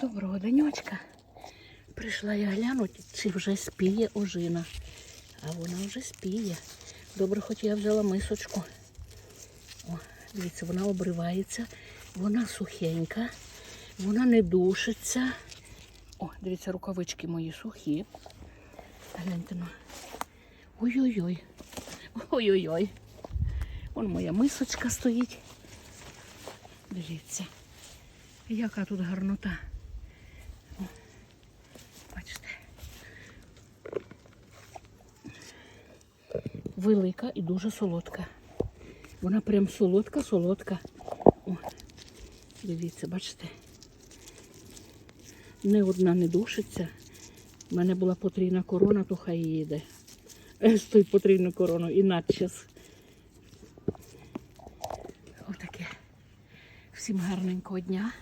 Доброго денечка. Прийшла я глянути, чи вже спіє ожина. А вона вже спіє. Добре, хоч я взяла мисочку. О, дивіться, вона обривається, вона сухенька, вона не душиться. О, дивіться, рукавички мої сухі. Гляньте ну. Ой-ой-ой. Ой-ой-ой. Вон моя мисочка стоїть. Дивіться. Яка тут гарнота. О, бачите. Велика і дуже солодка. Вона прям солодка-солодка. О, дивіться, бачите. Не одна не душиться. У мене була потрійна корона, то хай їде. З тою потрійну корону і надчас. Отаке. Всім гарненького дня.